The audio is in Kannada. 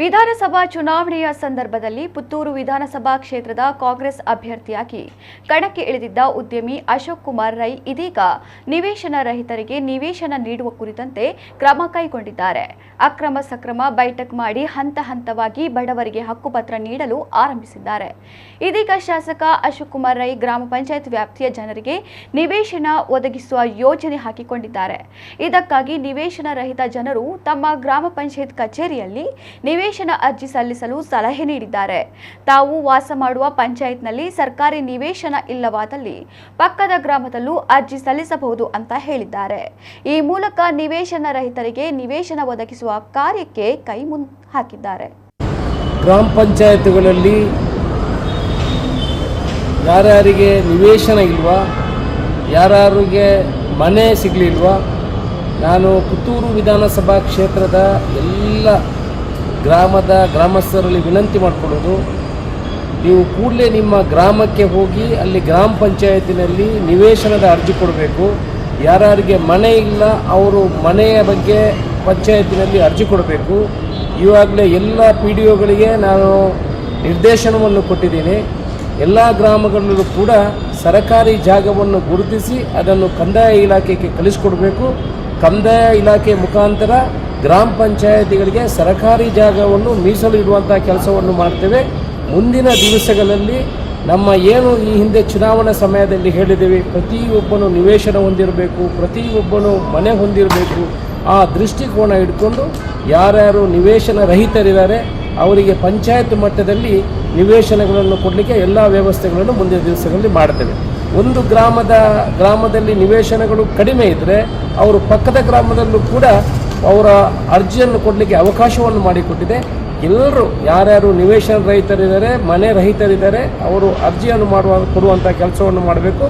ವಿಧಾನಸಭಾ ಚುನಾವಣೆಯ ಸಂದರ್ಭದಲ್ಲಿ ಪುತ್ತೂರು ವಿಧಾನಸಭಾ ಕ್ಷೇತ್ರದ ಕಾಂಗ್ರೆಸ್ ಅಭ್ಯರ್ಥಿಯಾಗಿ ಕಣಕ್ಕೆ ಇಳಿದಿದ್ದ ಉದ್ಯಮಿ ಅಶೋಕ್ ಕುಮಾರ್ ರೈ ಇದೀಗ ನಿವೇಶನ ರಹಿತರಿಗೆ ನಿವೇಶನ ನೀಡುವ ಕುರಿತಂತೆ ಕ್ರಮ ಕೈಗೊಂಡಿದ್ದಾರೆ. ಅಕ್ರಮ ಸಕ್ರಮ ಬೈಠಕ್ ಮಾಡಿ ಹಂತ ಹಂತವಾಗಿ ಬಡವರಿಗೆ ಹಕ್ಕುಪತ್ರ ನೀಡಲು ಆರಂಭಿಸಿದ್ದಾರೆ. ಇದೀಗ ಶಾಸಕ ಅಶೋಕ್ ಕುಮಾರ್ ರೈ ಗ್ರಾಮ ಪಂಚಾಯತ್ ವ್ಯಾಪ್ತಿಯ ಜನರಿಗೆ ನಿವೇಶನ ಒದಗಿಸುವ ಯೋಜನೆ ಹಾಕಿಕೊಂಡಿದ್ದಾರೆ. ಇದಕ್ಕಾಗಿ ನಿವೇಶನ ರಹಿತ ಜನರು ತಮ್ಮ ಗ್ರಾಮ ಪಂಚಾಯತ್ ಕಚೇರಿಯಲ್ಲಿ ನಿವೇಶನ ಅರ್ಜಿ ಸಲ್ಲಿಸಲು ಸಲಹೆ ನೀಡಿದ್ದಾರೆ. ತಾವು ವಾಸ ಮಾಡುವ ಪಂಚಾಯತ್ನಲ್ಲಿ ಸರ್ಕಾರಿ ನಿವೇಶನ ಇಲ್ಲವಾದಲ್ಲಿ ಪಕ್ಕದ ಗ್ರಾಮದಲ್ಲೂ ಅರ್ಜಿ ಸಲ್ಲಿಸಬಹುದು ಅಂತ ಹೇಳಿದ್ದಾರೆ. ಈ ಮೂಲಕ ನಿವೇಶನ ರಹಿತರಿಗೆ ನಿವೇಶನ ಒದಗಿಸುವ ಕಾರ್ಯಕ್ಕೆ ಕೈ ಮುನ್ ಹಾಕಿದ್ದಾರೆ. ಗ್ರಾಮ ಪಂಚಾಯತ್ಗಳಲ್ಲಿ ಯಾರ್ಯಾರಿಗೆ ನಿವೇಶನ ಇಲ್ವಾ, ಯಾರ್ಯಾರಿಗೆ ಮನೆ ಸಿಗಲಿಲ್ವಾ, ನಾನು ಪುತ್ತೂರು ವಿಧಾನಸಭಾ ಕ್ಷೇತ್ರದ ಎಲ್ಲ ಗ್ರಾಮದ ಗ್ರಾಮಸ್ಥರಲ್ಲಿ ವಿನಂತಿ ಮಾಡಿಕೊಳ್ಳೋದು, ನೀವು ಕೂಡಲೇ ನಿಮ್ಮ ಗ್ರಾಮಕ್ಕೆ ಹೋಗಿ ಅಲ್ಲಿ ಗ್ರಾಮ ಪಂಚಾಯತಿನಲ್ಲಿ ನಿವೇಶನದ ಅರ್ಜಿ ಕೊಡಬೇಕು. ಯಾರ್ಯಾರಿಗೆ ಮನೆ ಇಲ್ಲ, ಅವರು ಮನೆಯ ಬಗ್ಗೆ ಪಂಚಾಯತಿನಲ್ಲಿ ಅರ್ಜಿ ಕೊಡಬೇಕು. ಇವಾಗಲೇ ಎಲ್ಲ ಪಿ ಡಿ ಒಗಳಿಗೆ ನಾನು ನಿರ್ದೇಶನವನ್ನು ಕೊಟ್ಟಿದ್ದೀನಿ. ಎಲ್ಲ ಗ್ರಾಮಗಳಲ್ಲೂ ಕೂಡ ಸರಕಾರಿ ಜಾಗವನ್ನು ಗುರುತಿಸಿ ಅದನ್ನು ಕಂದಾಯ ಇಲಾಖೆಗೆ ಕಳಿಸ್ಕೊಡ್ಬೇಕು. ಕಂದಾಯ ಇಲಾಖೆ ಮುಖಾಂತರ ಗ್ರಾಮ ಪಂಚಾಯತಿಗಳಿಗೆ ಸರಕಾರಿ ಜಾಗವನ್ನು ಮೀಸಲು ಇಡುವಂಥ ಕೆಲಸವನ್ನು ಮಾಡ್ತೇವೆ. ಮುಂದಿನ ದಿವಸಗಳಲ್ಲಿ ನಮ್ಮ ಏನು ಈ ಹಿಂದೆ ಚುನಾವಣಾ ಸಮಯದಲ್ಲಿ ಹೇಳಿದ್ದೇವೆ, ಪ್ರತಿಯೊಬ್ಬನು ನಿವೇಶನ ಹೊಂದಿರಬೇಕು, ಪ್ರತಿಯೊಬ್ಬನು ಮನೆ ಹೊಂದಿರಬೇಕು. ಆ ದೃಷ್ಟಿಕೋನ ಇಟ್ಕೊಂಡು ಯಾರ್ಯಾರು ನಿವೇಶನ ರಹಿತರಿದ್ದಾರೆ, ಅವರಿಗೆ ಪಂಚಾಯತ್ ಮಟ್ಟದಲ್ಲಿ ನಿವೇಶನಗಳನ್ನು ಕೊಡಲಿಕ್ಕೆ ಎಲ್ಲ ವ್ಯವಸ್ಥೆಗಳನ್ನು ಮುಂದಿನ ದಿವಸಗಳಲ್ಲಿ ಮಾಡ್ತೇವೆ. ಒಂದು ಗ್ರಾಮದ, ಗ್ರಾಮದಲ್ಲಿ ನಿವೇಶನಗಳು ಕಡಿಮೆ ಇದ್ದರೆ ಅವರು ಪಕ್ಕದ ಗ್ರಾಮದಲ್ಲೂ ಕೂಡ ಅವರ ಅರ್ಜಿಯನ್ನು ಕೊಡಲಿಕ್ಕೆ ಅವಕಾಶವನ್ನು ಮಾಡಿಕೊಟ್ಟಿದೆ. ಎಲ್ಲರೂ ಯಾರ್ಯಾರು ನಿವೇಶನ ರಹಿತರಿದ್ದಾರೆ, ಮನೆ ರಹಿತರಿದ್ದಾರೆ, ಅವರು ಅರ್ಜಿಯನ್ನು ಮಾಡುವ ಕೊಡುವಂಥ ಕೆಲಸವನ್ನು ಮಾಡಬೇಕು.